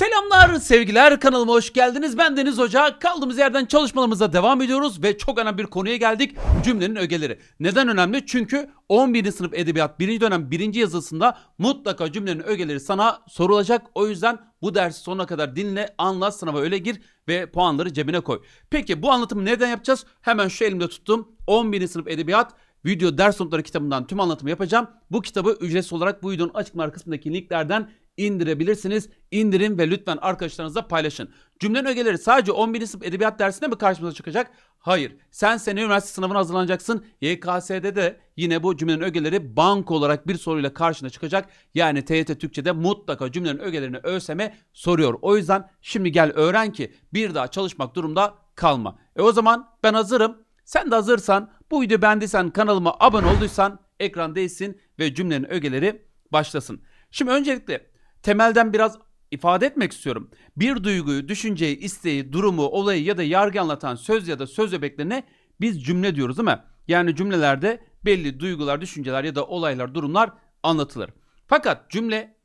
Selamlar sevgiler kanalıma hoş geldiniz. Ben Deniz Hoca. Kaldığımız yerden çalışmalarımıza devam ediyoruz ve çok önemli bir konuya geldik. Cümlenin ögeleri. Neden önemli? Çünkü 11. sınıf edebiyat 1. dönem 1. yazısında mutlaka cümlenin ögeleri sana sorulacak. O yüzden bu dersi sonuna kadar dinle, anla, sınava öyle gir ve puanları cebine koy. Peki bu anlatımı nereden yapacağız? Hemen şu elimde tuttum. 11. sınıf edebiyat video ders notları kitabından tüm anlatımı yapacağım. Bu kitabı ücretsiz olarak bu videonun açıklama kısmındaki linklerden indirebilirsiniz. İndirin ve lütfen arkadaşlarınızla paylaşın. Cümlenin ögeleri sadece 11. sınıf edebiyat dersinde mi karşımıza çıkacak? Hayır. Sen sene üniversite sınavına hazırlanacaksın. YKS'de de yine bu cümlenin ögeleri bank olarak bir soruyla karşına çıkacak. Yani TYT Türkçe'de mutlaka cümlenin ögelerini ÖSYM soruyor. O yüzden şimdi gel öğren ki bir daha çalışmak durumda kalma. E o zaman ben hazırım. Sen de hazırsan bu videoyu beğendiysen kanalıma abone olduysan ekran değilsin ve cümlenin ögeleri başlasın. Şimdi öncelikle temelden biraz ifade etmek istiyorum. Bir duyguyu, düşünceyi, isteği, durumu, olayı ya da yargı anlatan söz ya da söz öbeklerine biz cümle diyoruz değil mi? Yani cümlelerde belli duygular, düşünceler ya da olaylar, durumlar anlatılır. Fakat cümle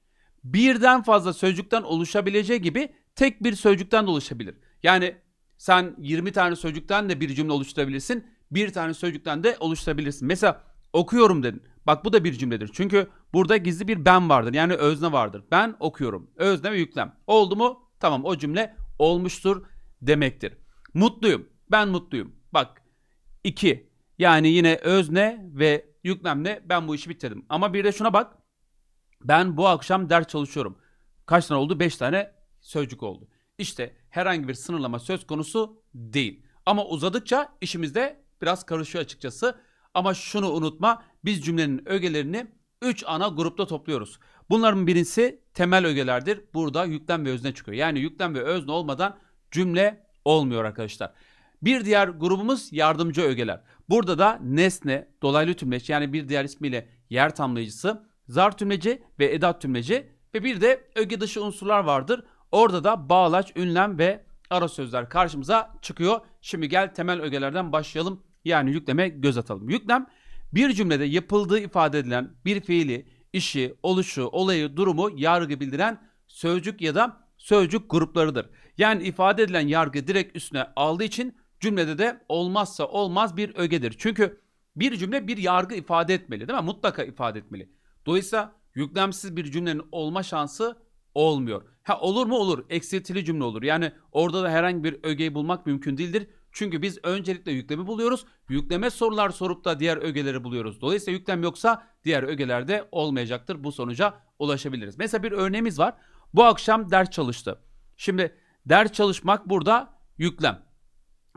birden fazla sözcükten oluşabileceği gibi tek bir sözcükten de oluşabilir. Yani sen 20 tane sözcükten de bir cümle oluşturabilirsin. Bir tane sözcükten de oluşturabilirsin. Mesela okuyorum dedin. Bak bu da bir cümledir. Çünkü burada gizli bir ben vardır. Yani özne vardır. Ben okuyorum. Özne ve yüklem. Oldu mu? Tamam o cümle olmuştur demektir. Mutluyum. Ben mutluyum. Bak 2. Yani yine özne ve yüklemle ben bu işi bitirdim. Ama bir de şuna bak. Ben bu akşam ders çalışıyorum. Kaç tane oldu? 5 tane sözcük oldu. İşte herhangi bir sınırlama söz konusu değil. Ama uzadıkça işimizde biraz karışıyor açıkçası. Ama şunu unutma biz cümlenin ögelerini 3 ana grupta topluyoruz. Bunların birincisi temel ögelerdir. Burada yüklem ve özne çıkıyor. Yani yüklem ve özne olmadan cümle olmuyor arkadaşlar. Bir diğer grubumuz yardımcı ögeler. Burada da nesne, dolaylı tümleç yani bir diğer ismiyle yer tamlayıcısı, zar tümleci ve edat tümleci ve bir de öge dışı unsurlar vardır. Orada da bağlaç, ünlem ve ara sözler karşımıza çıkıyor. Şimdi gel temel ögelerden başlayalım. Yani yükleme göz atalım. Yüklem bir cümlede yapıldığı ifade edilen bir fiili, işi, oluşu, olayı, durumu, yargı bildiren sözcük ya da sözcük gruplarıdır. Yani ifade edilen yargı direkt üstüne aldığı için cümlede de olmazsa olmaz bir ögedir. Çünkü bir cümle bir yargı ifade etmeli değil mi? Mutlaka ifade etmeli. Dolayısıyla yüklemsiz bir cümlenin olma şansı olmuyor. Ha olur mu olur. Eksiltili cümle olur. Yani orada da herhangi bir ögeyi bulmak mümkün değildir. Çünkü biz öncelikle yüklemi buluyoruz. Yükleme sorular sorup da diğer ögeleri buluyoruz. Dolayısıyla yüklem yoksa diğer ögeler de olmayacaktır. Bu sonuca ulaşabiliriz. Mesela bir örneğimiz var. Bu akşam ders çalıştı. Şimdi ders çalışmak burada yüklem.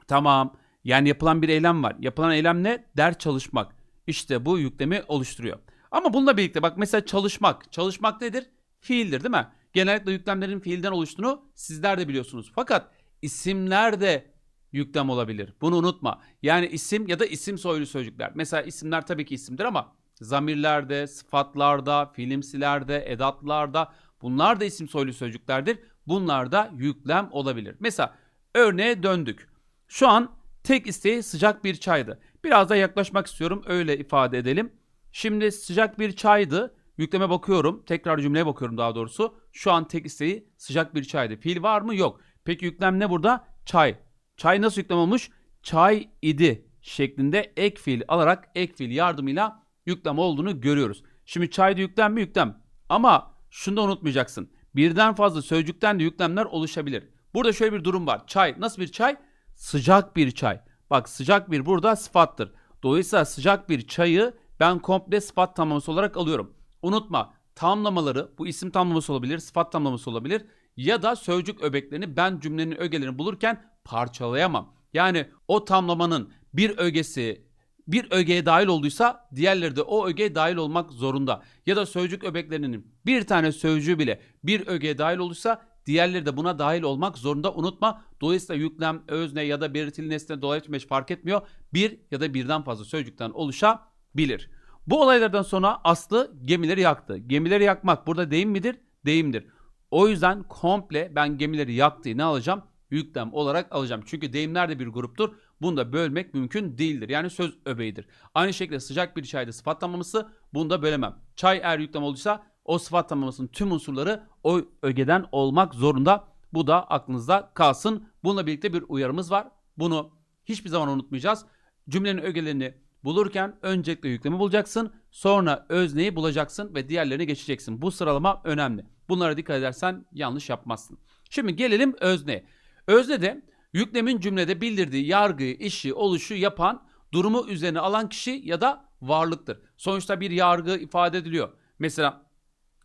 Tamam. Yani yapılan bir eylem var. Yapılan eylem ne? Ders çalışmak. İşte bu yüklemi oluşturuyor. Ama bununla birlikte bak mesela çalışmak. Çalışmak nedir? Fiildir değil mi? Genellikle yüklemlerin fiilden oluştuğunu sizler de biliyorsunuz. Fakat isimler de yüklem olabilir. Bunu unutma. Yani isim ya da isim soylu sözcükler. Mesela isimler tabii ki isimdir ama zamirlerde, sıfatlarda, fiilimsilerde, edatlarda bunlar da isim soylu sözcüklerdir. Bunlar da yüklem olabilir. Mesela örneğe döndük. Şu an tek isteği sıcak bir çaydı. Biraz da yaklaşmak istiyorum öyle ifade edelim. Şimdi sıcak bir çaydı. Yükleme bakıyorum. Tekrar cümleye bakıyorum daha doğrusu. Şu an tek isteği sıcak bir çaydı. Fiil var mı? Yok. Peki yüklem ne burada? Çay. Çay nasıl yüklem olmuş? Çay idi şeklinde ek fiil alarak ek fiil yardımıyla yüklem olduğunu görüyoruz. Şimdi çayda yüklem mi? Yüklem. Ama şunu da unutmayacaksın. Birden fazla sözcükten de yüklemler oluşabilir. Burada şöyle bir durum var. Çay nasıl bir çay? Sıcak bir çay. Bak sıcak bir burada sıfattır. Dolayısıyla sıcak bir çayı ben komple sıfat tamlaması olarak alıyorum. Unutma tamlamaları bu isim tamlaması olabilir, sıfat tamlaması olabilir ya da sözcük öbeklerini ben cümlenin ögelerini bulurken parçalayamam. Yani o tamlamanın bir ögesi bir ögeye dahil olduysa diğerleri de o ögeye dahil olmak zorunda. Ya da sözcük öbeklerinin bir tane sözcüğü bile bir ögeye dahil olduysa diğerleri de buna dahil olmak zorunda unutma. Dolayısıyla yüklem, özne ya da belirtili nesne dolaylı tümeç fark etmiyor. Bir ya da birden fazla sözcükten oluşabilir. Bu olaylardan sonra Aslı gemileri yaktı. Gemileri yakmak burada deyim midir? Deyimdir. O yüzden komple ben gemileri yaktı ne alacağım? Yüklem olarak alacağım. Çünkü deyimler de bir gruptur. Bunu da bölmek mümkün değildir. Yani söz öbeğidir. Aynı şekilde sıcak bir çayda sıfatlanmaması bunu da bölemem. Çay eğer yüklem olduysa o sıfat tüm unsurları o ögeden olmak zorunda. Bu da aklınızda kalsın. Bununla birlikte bir uyarımız var. Bunu hiçbir zaman unutmayacağız. Cümlenin ögelerini bulurken öncelikle yüklemi bulacaksın. Sonra özneyi bulacaksın ve diğerlerine geçeceksin. Bu sıralama önemli. Bunlara dikkat edersen yanlış yapmazsın. Şimdi gelelim özneye. Özne de yüklemin cümlede bildirdiği yargıyı, işi, oluşu yapan durumu üzerine alan kişi ya da varlıktır. Sonuçta bir yargı ifade ediliyor. Mesela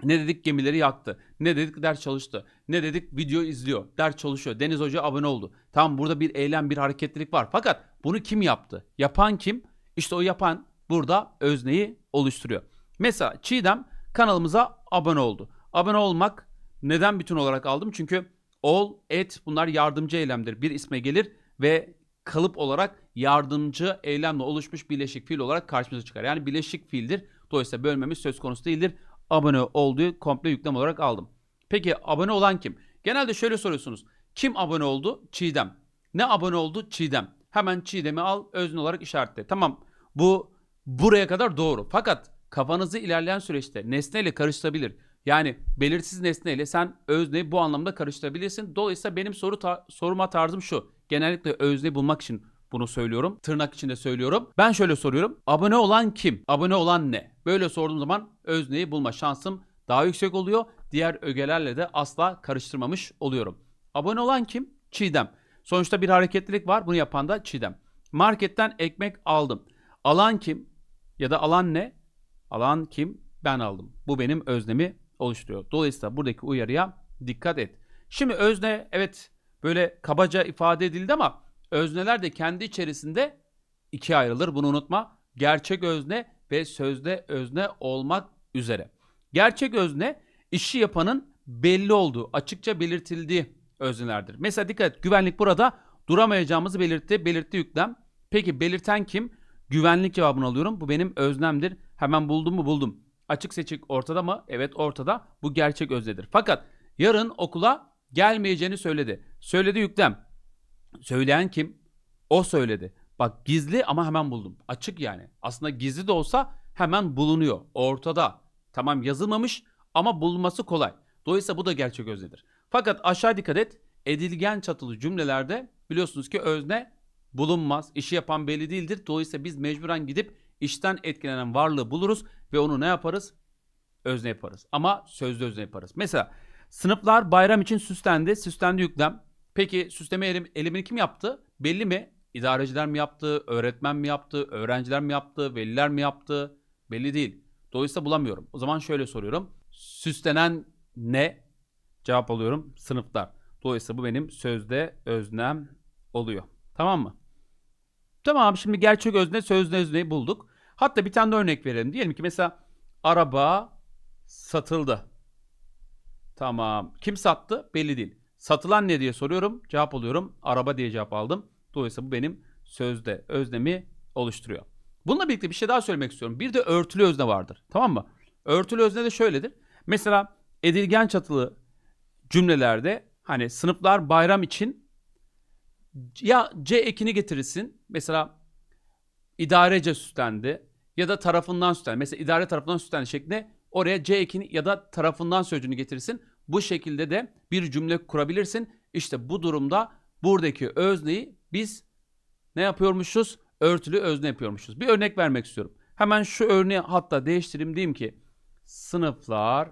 ne dedik gemileri yaktı. Ne dedik ders çalıştı. Ne dedik video izliyor. Ders çalışıyor. Deniz Hoca abone oldu. Tamam burada bir eylem bir hareketlilik var. Fakat bunu kim yaptı? Yapan kim? İşte o yapan burada özneyi oluşturuyor. Mesela Çiğdem kanalımıza abone oldu. Abone olmak neden bütün olarak aldım? Çünkü ol, et bunlar yardımcı eylemdir. Bir isme gelir ve kalıp olarak yardımcı eylemle oluşmuş birleşik fiil olarak karşımıza çıkar. Yani birleşik fiildir. Dolayısıyla bölmemiz söz konusu değildir. Abone olduğu komple yüklem olarak aldım. Peki abone olan kim? Genelde şöyle soruyorsunuz. Kim abone oldu? Çiğdem. Ne abone oldu? Çiğdem. Hemen Çiğdem'i al özne olarak işaretle. Tamam bu buraya kadar doğru. Fakat kafanızı ilerleyen süreçte nesneyle karıştırabilir. Yani belirsiz nesneyle sen özneyi bu anlamda karıştırabilirsin. Dolayısıyla benim soru ta- sorma tarzım şu. Genellikle özneyi bulmak için bunu söylüyorum. Tırnak içinde söylüyorum. Ben şöyle soruyorum. Abone olan kim? Abone olan ne? Böyle sorduğum zaman özneyi bulma şansım daha yüksek oluyor. Diğer ögelerle de asla karıştırmamış oluyorum. Abone olan kim? Çiğdem. Sonuçta bir hareketlilik var. Bunu yapan da Çiğdem. Marketten ekmek aldım. Alan kim? Ya da alan ne? Alan kim? Ben aldım. Bu benim öznemi oluşturuyor. Dolayısıyla buradaki uyarıya dikkat et. Şimdi özne evet böyle kabaca ifade edildi ama özneler de kendi içerisinde ikiye ayrılır. Bunu unutma. Gerçek özne ve sözde özne olmak üzere. Gerçek özne işi yapanın belli olduğu, açıkça belirtildiği öznelerdir. Mesela dikkat et güvenlik burada duramayacağımızı belirtti, belirtti yüklem. Peki belirten kim? Güvenlik cevabını alıyorum. Bu benim öznemdir. Hemen buldum mu buldum. Açık seçik ortada mı? Evet ortada. Bu gerçek öznedir. Fakat yarın okula gelmeyeceğini söyledi. Söyledi yüklem. Söyleyen kim? O söyledi. Bak gizli ama hemen buldum. Açık yani. Aslında gizli de olsa hemen bulunuyor. Ortada. Tamam yazılmamış ama bulunması kolay. Dolayısıyla bu da gerçek öznedir. Fakat aşağı dikkat et. Edilgen çatılı cümlelerde biliyorsunuz ki özne bulunmaz. İşi yapan belli değildir. Dolayısıyla biz mecburen gidip işten etkilenen varlığı buluruz ve onu ne yaparız? Özne yaparız. Ama sözlü özne yaparız. Mesela sınıflar bayram için süslendi. Süslendi yüklem. Peki süsleme elim, elemini kim yaptı? Belli mi? İdareciler mi yaptı? Öğretmen mi yaptı? Öğrenciler mi yaptı? Veliler mi yaptı? Belli değil. Dolayısıyla bulamıyorum. O zaman şöyle soruyorum. Süslenen ne? Cevap alıyorum. Sınıflar. Dolayısıyla bu benim sözde öznem oluyor. Tamam mı? Tamam şimdi gerçek özne sözde özneyi bulduk. Hatta bir tane de örnek verelim. Diyelim ki mesela araba satıldı. Tamam. Kim sattı? Belli değil. Satılan ne diye soruyorum. Cevap alıyorum. Araba diye cevap aldım. Dolayısıyla bu benim sözde öznemi oluşturuyor. Bununla birlikte bir şey daha söylemek istiyorum. Bir de örtülü özne vardır. Tamam mı? Örtülü özne de şöyledir. Mesela edilgen çatılı cümlelerde hani sınıflar bayram için ya C ekini getirirsin. Mesela idarece süslendi ya da tarafından süslendi. Mesela idare tarafından süslendi şeklinde oraya C ekini ya da tarafından sözcüğünü getirirsin. Bu şekilde de bir cümle kurabilirsin. İşte bu durumda buradaki özneyi biz ne yapıyormuşuz? Örtülü özne yapıyormuşuz. Bir örnek vermek istiyorum. Hemen şu örneği hatta değiştireyim diyeyim ki sınıflar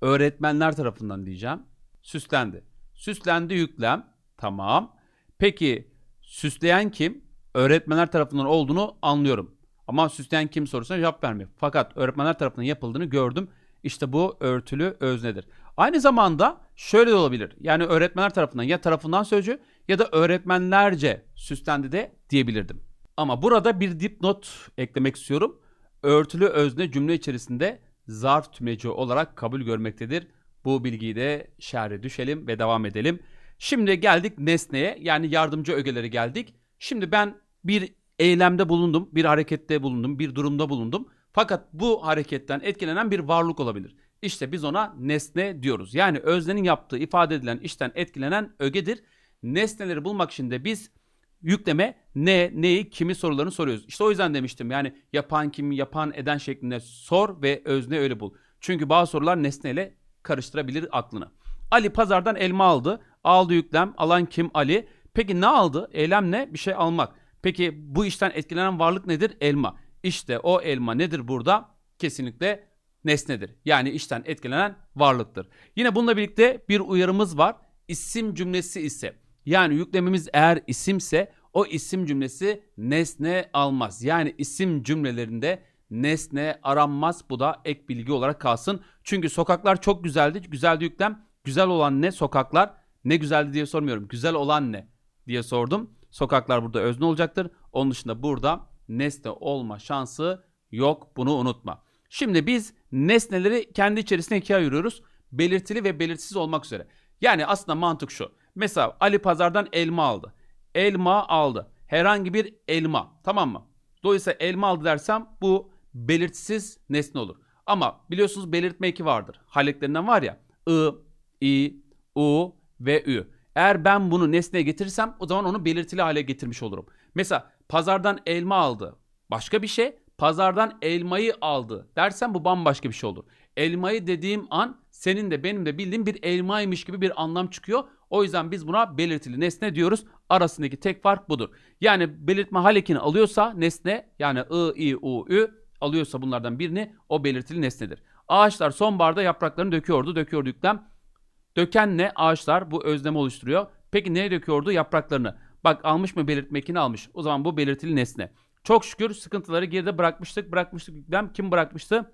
öğretmenler tarafından diyeceğim. Süslendi. Süslendi yüklem. Tamam. Peki süsleyen kim? Öğretmenler tarafından olduğunu anlıyorum. Ama süsleyen kim sorusuna cevap vermiyor. Fakat öğretmenler tarafından yapıldığını gördüm. İşte bu örtülü öznedir. Aynı zamanda şöyle de olabilir. Yani öğretmenler tarafından ya tarafından sözcü ya da öğretmenlerce süslendi de diyebilirdim. Ama burada bir dipnot eklemek istiyorum. Örtülü özne cümle içerisinde zarf tümleci olarak kabul görmektedir. Bu bilgiyi de şerhe düşelim ve devam edelim. Şimdi geldik nesneye yani yardımcı ögelere geldik. Şimdi ben bir eylemde bulundum, bir harekette bulundum, bir durumda bulundum. Fakat bu hareketten etkilenen bir varlık olabilir. İşte biz ona nesne diyoruz. Yani öznenin yaptığı ifade edilen işten etkilenen ögedir. Nesneleri bulmak için de biz yükleme ne, neyi, kimi sorularını soruyoruz. İşte o yüzden demiştim yani yapan kim, yapan eden şeklinde sor ve özne öyle bul. Çünkü bazı sorular nesneyle karıştırabilir aklını. Ali pazardan elma aldı. Aldı yüklem. Alan kim? Ali. Peki ne aldı? Eylem ne? Bir şey almak. Peki bu işten etkilenen varlık nedir? Elma. İşte o elma nedir burada? Kesinlikle nesnedir. Yani işten etkilenen varlıktır. Yine bununla birlikte bir uyarımız var. İsim cümlesi ise yani yüklemimiz eğer isimse o isim cümlesi nesne almaz. Yani isim cümlelerinde nesne aranmaz. Bu da ek bilgi olarak kalsın. Çünkü sokaklar çok güzeldi. Güzeldi yüklem. Güzel olan ne? Sokaklar. Ne güzeldi diye sormuyorum. Güzel olan ne diye sordum. Sokaklar burada özne olacaktır. Onun dışında burada nesne olma şansı yok. Bunu unutma. Şimdi biz nesneleri kendi içerisinde ikiye ayırıyoruz. Belirtili ve belirtisiz olmak üzere. Yani aslında mantık şu. Mesela Ali pazardan elma aldı. Elma aldı. Herhangi bir elma. Tamam mı? Dolayısıyla elma aldı dersem bu belirtisiz nesne olur. Ama biliyorsunuz belirtme eki vardır. Haleklerinden var ya. I, i, u ve ü. Eğer ben bunu nesneye getirirsem o zaman onu belirtili hale getirmiş olurum. Mesela pazardan elma aldı. Başka bir şey. Pazardan elmayı aldı dersen bu bambaşka bir şey olur. Elmayı dediğim an senin de benim de bildiğim bir elmaymış gibi bir anlam çıkıyor. O yüzden biz buna belirtili nesne diyoruz. Arasındaki tek fark budur. Yani belirtme halekini alıyorsa nesne yani I, I, U, Ü alıyorsa bunlardan birini o belirtili nesnedir. Ağaçlar sonbaharda yapraklarını döküyordu. Döküyordu yüklem. Döken ne? Ağaçlar bu özlemi oluşturuyor. Peki neye döküyordu? Yapraklarını. Bak almış mı belirtme ekini almış. O zaman bu belirtili nesne. Çok şükür sıkıntıları geride bırakmıştık. Bırakmıştık yüklem. Kim bırakmıştı?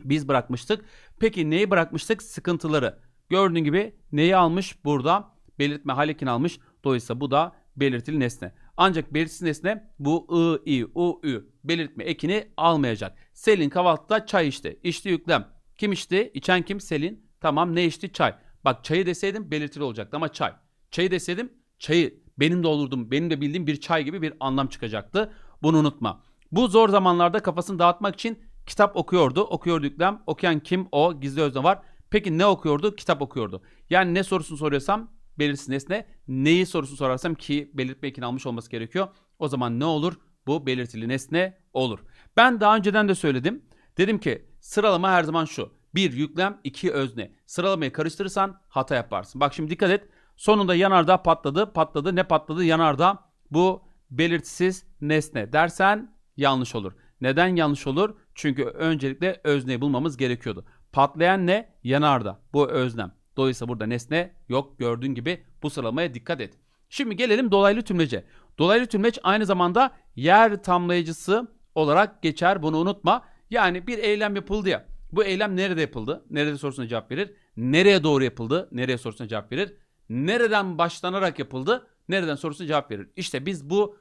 Biz bırakmıştık. Peki neyi bırakmıştık? Sıkıntıları. Gördüğün gibi neyi almış burada? Belirtme halekini almış. Dolayısıyla bu da belirtili nesne. Ancak belirsiz nesne bu I, I, U, Ü belirtme ekini almayacak. Selin kahvaltıda çay içti. İçti yüklem. Kim içti? İçen kim? Selin. Tamam ne içti? Çay. Bak çayı deseydim belirtili olacaktı ama çay. Çayı deseydim çayı benim de olurdum. Benim de bildiğim bir çay gibi bir anlam çıkacaktı. Bunu unutma. Bu zor zamanlarda kafasını dağıtmak için kitap okuyordu. Okuyordu yüklem. Okuyan kim? O. Gizli özne var. Peki ne okuyordu? Kitap okuyordu. Yani ne sorusunu soruyorsam belirsiz nesne. Neyi sorusunu sorarsam ki belirtme ekini almış olması gerekiyor. O zaman ne olur? Bu belirtili nesne olur. Ben daha önceden de söyledim. Dedim ki sıralama her zaman şu. Bir yüklem, iki özne. Sıralamayı karıştırırsan hata yaparsın. Bak şimdi dikkat et. Sonunda yanardağ patladı. Patladı. Ne patladı? Yanardağ. Bu belirtisiz nesne dersen yanlış olur. Neden yanlış olur? Çünkü öncelikle özneyi bulmamız gerekiyordu. Patlayan ne? Yanardağ. Bu özlem. Dolayısıyla burada nesne yok. Gördüğün gibi bu sıralamaya dikkat et. Şimdi gelelim dolaylı tümlece. Dolaylı tümleç aynı zamanda yer tamlayıcısı olarak geçer. Bunu unutma. Yani bir eylem yapıldı ya. Bu eylem nerede yapıldı? Nerede sorusuna cevap verir. Nereye doğru yapıldı? Nereye sorusuna cevap verir. Nereden başlanarak yapıldı? Nereden sorusuna cevap verir. İşte biz bu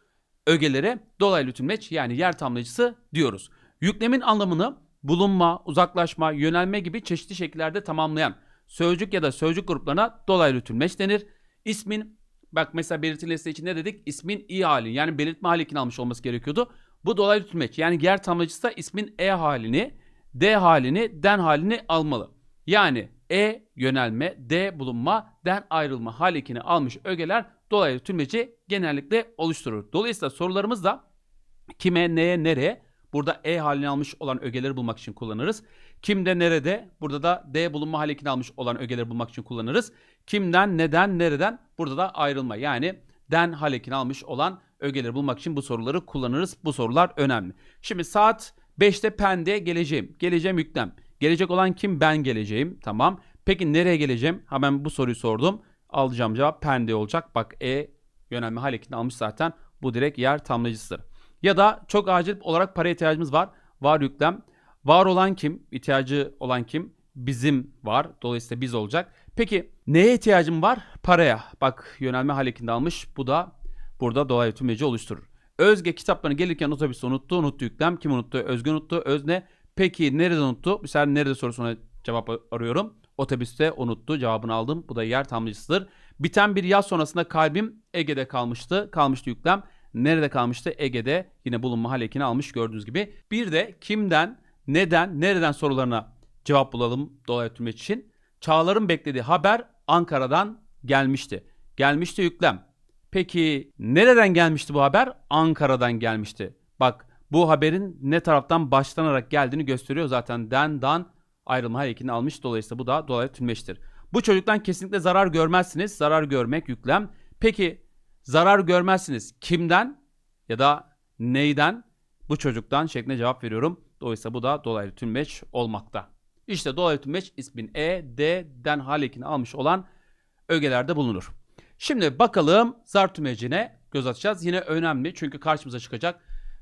ögelere dolaylı tümleç yani yer tamlayıcısı diyoruz. Yüklemin anlamını bulunma, uzaklaşma, yönelme gibi çeşitli şekillerde tamamlayan sözcük ya da sözcük gruplarına dolaylı tümleç denir. İsmin bak mesela belirtili nesne için ne dedik? İsmin i hali yani belirtme halini almış olması gerekiyordu. Bu dolaylı tümleç yani yer tamlayıcısı da ismin e halini, d halini, den halini almalı. Yani e yönelme, d bulunma, den ayrılma halikini almış ögeler dolaylı tümleci genellikle oluşturur. Dolayısıyla sorularımız da kime, neye, nereye burada e halini almış olan ögeleri bulmak için kullanırız. Kimde, nerede burada da d bulunma halikini almış olan ögeleri bulmak için kullanırız. Kimden, neden, nereden burada da ayrılma yani den halekini almış olan ögeleri bulmak için bu soruları kullanırız. Bu sorular önemli. Şimdi saat 5'te pende geleceğim. Geleceğim yüklem. Gelecek olan kim? Ben geleceğim. Tamam. Peki nereye geleceğim? Hemen bu soruyu sordum. Alacağım cevap pende olacak. Bak E yönelme hareketini almış zaten. Bu direkt yer tamlayıcısıdır. Ya da çok acil olarak para ihtiyacımız var. Var yüklem. Var olan kim? İhtiyacı olan kim? Bizim var. Dolayısıyla biz olacak. Peki neye ihtiyacım var? Paraya. Bak yönelme hareketini almış. Bu da burada dolaylı tümleci oluşturur. Özge kitaplarını gelirken otobüste unuttu. Unuttu yüklem. Kim unuttu? Özge unuttu. Özne. Peki nerede unuttu? Mesela nerede sorusuna cevap arıyorum. Otobüste unuttu. Cevabını aldım. Bu da yer tamlayıcısıdır. Biten bir yaz sonrasında kalbim Ege'de kalmıştı. Kalmıştı yüklem. Nerede kalmıştı? Ege'de. Yine bulunma halekini almış gördüğünüz gibi. Bir de kimden, neden, nereden sorularına cevap bulalım tümleç için. Çağlar'ın beklediği haber Ankara'dan gelmişti. Gelmişti yüklem. Peki nereden gelmişti bu haber? Ankara'dan gelmişti. Bak bu haberin ne taraftan başlanarak geldiğini gösteriyor zaten. Den, dan, ayrılma hal ekini almış. Dolayısıyla bu da dolaylı tümleçtir. Bu çocuktan kesinlikle zarar görmezsiniz. Zarar görmek yüklem. Peki zarar görmezsiniz. Kimden ya da neyden? Bu çocuktan şeklinde cevap veriyorum. Dolayısıyla bu da dolaylı tümleç olmakta. İşte dolaylı tümleç ismin E, D'den hal ekini almış olan ögelerde bulunur. Şimdi bakalım zar tümlecine göz atacağız. Yine önemli çünkü karşımıza çıkacak.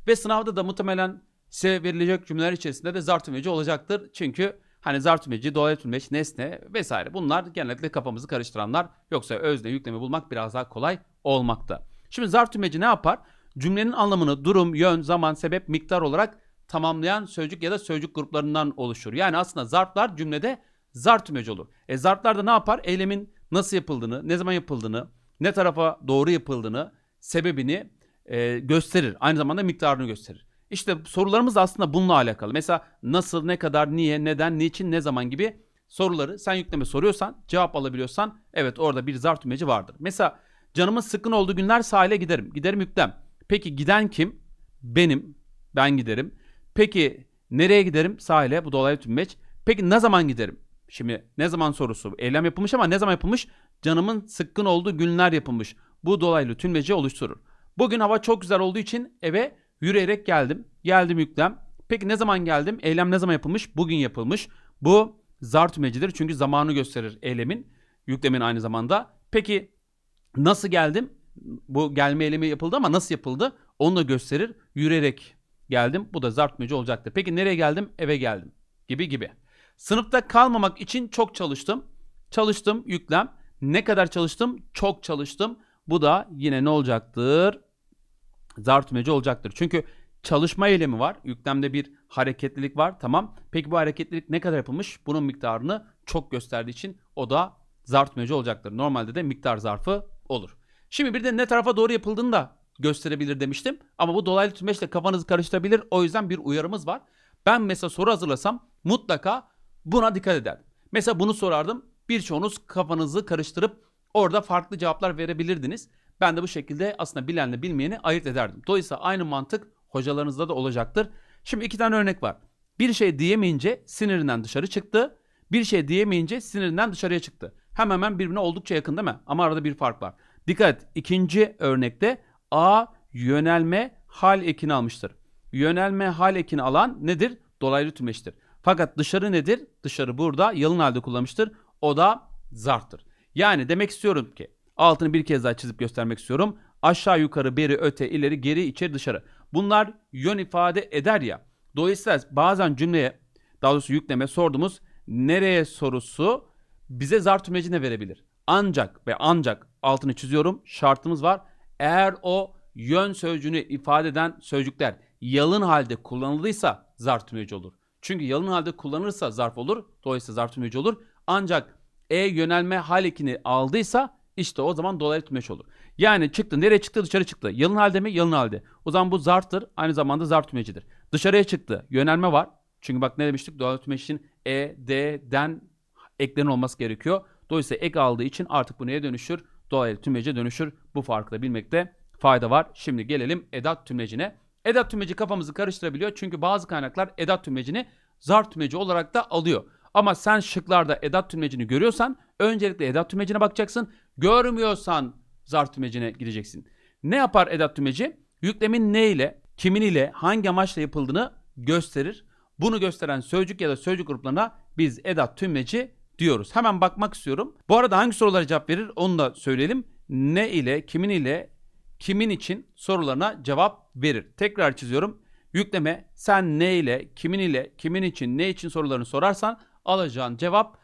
Ve sınavda da muhtemelen size verilecek cümleler içerisinde de zar tümleci olacaktır. Çünkü hani zar tümleci, dolaylı tümleç, nesne vesaire bunlar genellikle kafamızı karıştıranlar. Yoksa özne yüklemi bulmak biraz daha kolay olmakta. Şimdi zar tümleci ne yapar? Cümlenin anlamını durum, yön, zaman, sebep, miktar olarak tamamlayan sözcük ya da sözcük gruplarından oluşur. Yani aslında zarflar cümlede zar tümleci olur. E zarflar da ne yapar? Eylemin nasıl yapıldığını, ne zaman yapıldığını, ne tarafa doğru yapıldığını, sebebini e, gösterir. Aynı zamanda miktarını gösterir. İşte sorularımız da aslında bununla alakalı. Mesela nasıl, ne kadar, niye, neden, niçin, ne zaman gibi soruları sen yükleme soruyorsan, cevap alabiliyorsan evet orada bir zarf tümleci vardır. Mesela canımın sıkkın olduğu günler sahile giderim. Giderim yüklem. Peki giden kim? Benim. Ben giderim. Peki nereye giderim? Sahile. Bu dolaylı tümleç. Peki ne zaman giderim? Şimdi ne zaman sorusu. Eylem yapılmış ama ne zaman yapılmış? Canımın sıkkın olduğu günler yapılmış. Bu dolaylı tümleci oluşturur. Bugün hava çok güzel olduğu için eve yürüyerek geldim. Geldim yüklem. Peki ne zaman geldim? Eylem ne zaman yapılmış? Bugün yapılmış. Bu zar tümlecidir çünkü zamanı gösterir eylemin. Yüklemin aynı zamanda. Peki nasıl geldim? Bu gelme eylemi yapıldı ama nasıl yapıldı? Onu da gösterir. Yürüyerek geldim. Bu da zar tümleci olacaktır. Peki nereye geldim? Eve geldim. Gibi gibi. Sınıfta kalmamak için çok çalıştım. Çalıştım yüklem. Ne kadar çalıştım? Çok çalıştım. Bu da yine ne olacaktır? Zar tümleci olacaktır. Çünkü çalışma eylemi var. Yüklemde bir hareketlilik var. Tamam. Peki bu hareketlilik ne kadar yapılmış? Bunun miktarını çok gösterdiği için o da zar tümleci olacaktır. Normalde de miktar zarfı olur. Şimdi bir de ne tarafa doğru yapıldığını da gösterebilir demiştim. Ama bu dolaylı tümleçle kafanızı karıştırabilir. O yüzden bir uyarımız var. Ben mesela soru hazırlasam mutlaka buna dikkat ederdim. Mesela bunu sorardım. Birçoğunuz kafanızı karıştırıp orada farklı cevaplar verebilirdiniz. Ben de bu şekilde aslında bilenle bilmeyeni ayırt ederdim. Dolayısıyla aynı mantık hocalarınızda da olacaktır. Şimdi iki tane örnek var. Bir şey diyemeyince sinirinden dışarı çıktı. Bir şey diyemeyince sinirinden dışarıya çıktı. Hemen hemen birbirine oldukça yakın değil mi? Ama arada bir fark var. Dikkat et. İkinci örnekte A yönelme hal ekini almıştır. Yönelme hal ekini alan nedir? Dolaylı tümleçtir. Fakat dışarı nedir? Dışarı burada yalın halde kullanmıştır. O da zarftır. Yani demek istiyorum ki altını bir kez daha çizip göstermek istiyorum. Aşağı yukarı beri öte ileri geri içeri dışarı. Bunlar yön ifade eder ya. Dolayısıyla bazen cümleye daha doğrusu yükleme sorduğumuz nereye sorusu bize zar tümlecine verebilir. Ancak ve ancak altını çiziyorum şartımız var. Eğer o yön sözcüğünü ifade eden sözcükler yalın halde kullanıldıysa zarf tümleci olur. Çünkü yalın halde kullanırsa zarf olur. Dolayısıyla zarf tümleci olur. Ancak e yönelme hal ekini aldıysa işte o zaman dolaylı tümleç olur. Yani çıktı nereye çıktı dışarı çıktı. Yalın halde mi? Yalın halde. O zaman bu zarftır. Aynı zamanda zarf tümlecidir. Dışarıya çıktı. Yönelme var. Çünkü bak ne demiştik? Dolaylı tümeç için e, d'den eklerin olması gerekiyor. Dolayısıyla ek aldığı için artık bu neye dönüşür? Dolaylı tümlece dönüşür. Bu farkı da bilmekte fayda var. Şimdi gelelim edat tümlecine. Edat tümleci kafamızı karıştırabiliyor. Çünkü bazı kaynaklar edat tümlecini zarf tümleci olarak da alıyor. Ama sen şıklarda edat tümlecini görüyorsan öncelikle edat tümlecine bakacaksın. Görmüyorsan zarf tümlecine gideceksin. Ne yapar edat tümleci? Yüklemin ne ile, kimin ile, hangi amaçla yapıldığını gösterir. Bunu gösteren sözcük ya da sözcük gruplarına biz edat tümleci diyoruz. Hemen bakmak istiyorum. Bu arada hangi sorulara cevap verir onu da söyleyelim. Ne ile, kimin ile, kimin için sorularına cevap verir. Tekrar çiziyorum. Yükleme sen ne ile, kimin ile, kimin için, ne için sorularını sorarsan alacağın cevap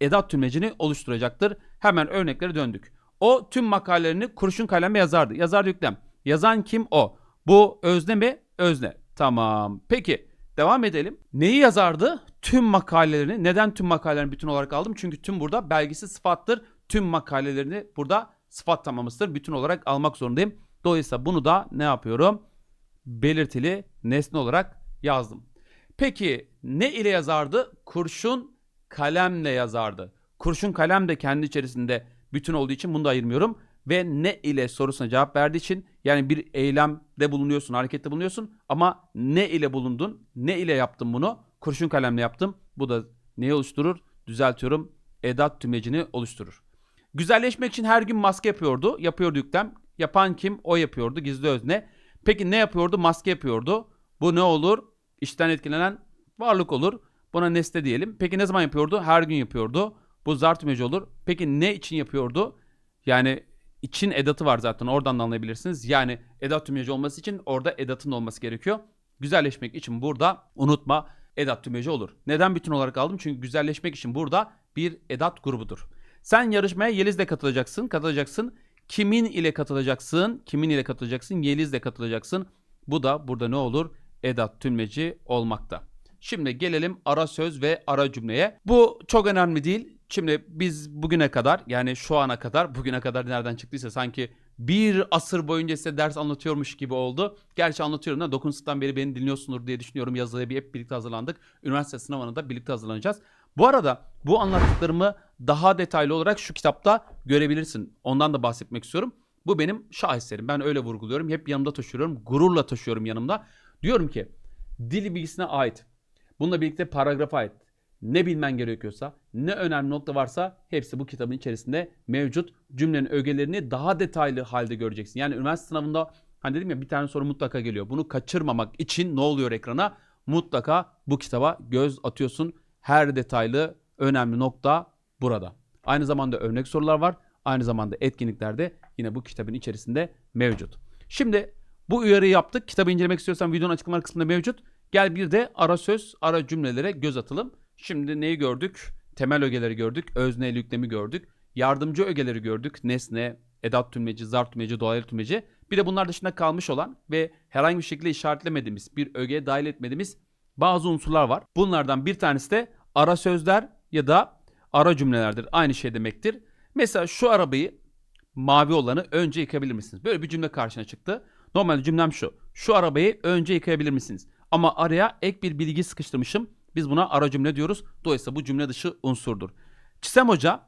edat tümlecini oluşturacaktır. Hemen örneklere döndük. O tüm makalelerini kurşun kalemle yazardı. Yazar yüklem. Yazan kim o? Bu özne mi? Özne. Tamam. Peki devam edelim. Neyi yazardı? Tüm makalelerini. Neden tüm makalelerini bütün olarak aldım? Çünkü tüm burada belgisi sıfattır. Tüm makalelerini burada sıfat tamamısıdır. Bütün olarak almak zorundayım. Dolayısıyla bunu da ne yapıyorum? Belirtili nesne olarak yazdım. Peki ne ile yazardı? Kurşun kalemle yazardı. Kurşun kalem de kendi içerisinde bütün olduğu için bunu da ayırmıyorum. Ve ne ile sorusuna cevap verdiği için yani bir eylemde bulunuyorsun, harekette bulunuyorsun ama ne ile bulundun, ne ile yaptın bunu? Kurşun kalemle yaptım. Bu da neyi oluşturur? Düzeltiyorum. Edat tümlecini oluşturur. Güzelleşmek için her gün maske yapıyordu. Yapıyordu yüklem. Yapan kim? O yapıyordu. Gizli özne. Peki ne yapıyordu? Maske yapıyordu. Bu ne olur? İşten etkilenen varlık olur. Buna nesne diyelim. Peki ne zaman yapıyordu? Her gün yapıyordu. Bu zar tümeci olur. Peki ne için yapıyordu? Yani için edatı var zaten oradan da anlayabilirsiniz. Yani edat tümleci olması için orada edatın olması gerekiyor. Güzelleşmek için burada unutma edat tümleci olur. Neden bütün olarak aldım? Çünkü güzelleşmek için burada bir edat grubudur. Sen yarışmaya Yeliz'le katılacaksın. Katılacaksın. Kimin ile katılacaksın? Kimin ile katılacaksın? Yeliz'le katılacaksın. Bu da burada ne olur? Edat tümleci olmakta. Şimdi gelelim ara söz ve ara cümleye. Bu çok önemli değil. Şimdi biz bugüne kadar yani şu ana kadar bugüne kadar nereden çıktıysa sanki bir asır boyunca size ders anlatıyormuş gibi oldu. Gerçi anlatıyorum da 9. sınıftan beri beni dinliyorsunuz diye düşünüyorum. Yazıya bir hep birlikte hazırlandık. Üniversite sınavına da birlikte hazırlanacağız. Bu arada bu anlattıklarımı daha detaylı olarak şu kitapta görebilirsin. Ondan da bahsetmek istiyorum. Bu benim şaheserim. Ben öyle vurguluyorum. Hep yanımda taşıyorum. Gururla taşıyorum yanımda. Diyorum ki dil bilgisine ait. Bununla birlikte paragrafa ait. Ne bilmen gerekiyorsa, ne önemli nokta varsa hepsi bu kitabın içerisinde mevcut. Cümlenin ögelerini daha detaylı halde göreceksin. Yani üniversite sınavında hani dedim ya bir tane soru mutlaka geliyor. Bunu kaçırmamak için ne oluyor ekrana? Mutlaka bu kitaba göz atıyorsun. Her detaylı önemli nokta burada. Aynı zamanda örnek sorular var. Aynı zamanda etkinlikler de yine bu kitabın içerisinde mevcut. Şimdi bu uyarıyı yaptık. Kitabı incelemek istiyorsan videonun açıklamalar kısmında mevcut. Gel bir de ara söz, ara cümlelere göz atalım. Şimdi neyi gördük? Temel ögeleri gördük. Özne yüklemi gördük. Yardımcı ögeleri gördük. Nesne, edat tümleci, zarf tümleci, dolaylı tümleci. Bir de bunlar dışında kalmış olan ve herhangi bir şekilde işaretlemediğimiz, bir ögeye dahil etmediğimiz bazı unsurlar var. Bunlardan bir tanesi de ara sözler ya da ara cümlelerdir. Aynı şey demektir. Mesela şu arabayı mavi olanı önce yıkayabilir misiniz? Böyle bir cümle karşına çıktı. Normalde cümlem şu. Şu arabayı önce yıkayabilir misiniz? Ama araya ek bir bilgi sıkıştırmışım. Biz buna ara cümle diyoruz. Dolayısıyla bu cümle dışı unsurdur. Çisem Hoca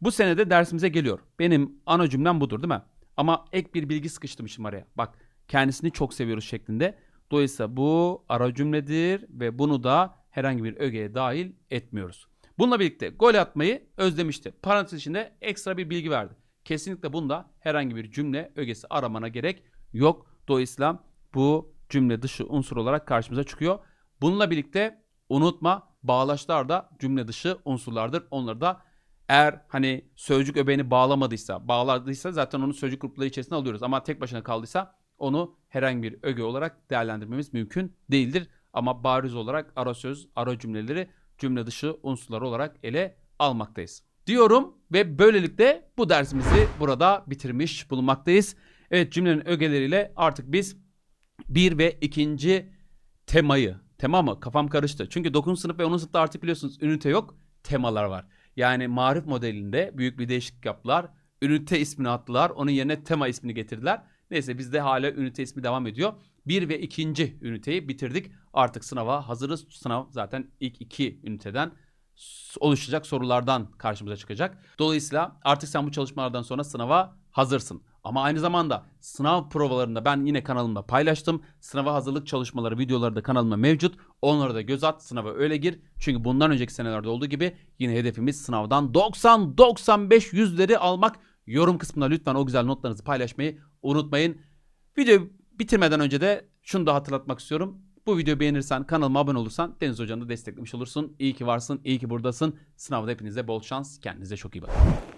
bu senede dersimize geliyor. Benim ana cümlem budur değil mi? Ama ek bir bilgi sıkıştırmışım araya. Bak kendisini çok seviyoruz şeklinde. Dolayısıyla bu ara cümledir ve bunu da herhangi bir ögeye dahil etmiyoruz. Bununla birlikte gol atmayı özlemişti. Parantez içinde ekstra bir bilgi verdi. Kesinlikle bunda herhangi bir cümle ögesi aramana gerek yok. Dolayısıyla bu cümle dışı unsur olarak karşımıza çıkıyor. Bununla birlikte unutma bağlaçlar da cümle dışı unsurlardır. Onları da eğer hani sözcük öbeğini bağlamadıysa, bağladıysa zaten onu sözcük grupları içerisine alıyoruz. Ama tek başına kaldıysa onu herhangi bir öge olarak değerlendirmemiz mümkün değildir. Ama bariz olarak ara söz, ara cümleleri cümle dışı unsurlar olarak ele almaktayız. Diyorum ve böylelikle bu dersimizi burada bitirmiş bulunmaktayız. Evet cümlenin ögeleriyle artık biz bir ve ikinci temayı, tema mı? Kafam karıştı. Çünkü 9. sınıf ve 10. sınıfta artık biliyorsunuz ünite yok, temalar var. Yani marif modelinde büyük bir değişiklik yaptılar. Ünite ismini attılar. Onun yerine tema ismini getirdiler. Neyse bizde hala ünite ismi devam ediyor. Bir ve ikinci üniteyi bitirdik. Artık sınava hazırız. Sınav zaten ilk iki üniteden oluşacak sorulardan karşımıza çıkacak. Dolayısıyla artık sen bu çalışmalardan sonra sınava hazırsın. Ama aynı zamanda sınav provalarında ben yine kanalımda paylaştım. Sınava hazırlık çalışmaları videoları da kanalımda mevcut. Onlara da göz at sınava öyle gir. Çünkü bundan önceki senelerde olduğu gibi yine hedefimiz sınavdan 90-95 yüzleri almak. Yorum kısmına lütfen o güzel notlarınızı paylaşmayı unutmayın. Videoyu bitirmeden önce de şunu da hatırlatmak istiyorum. Bu videoyu beğenirsen, kanalıma abone olursan Deniz Hoca'nı da desteklemiş olursun. İyi ki varsın, iyi ki buradasın. Sınavda hepinize bol şans. Kendinize çok iyi bakın.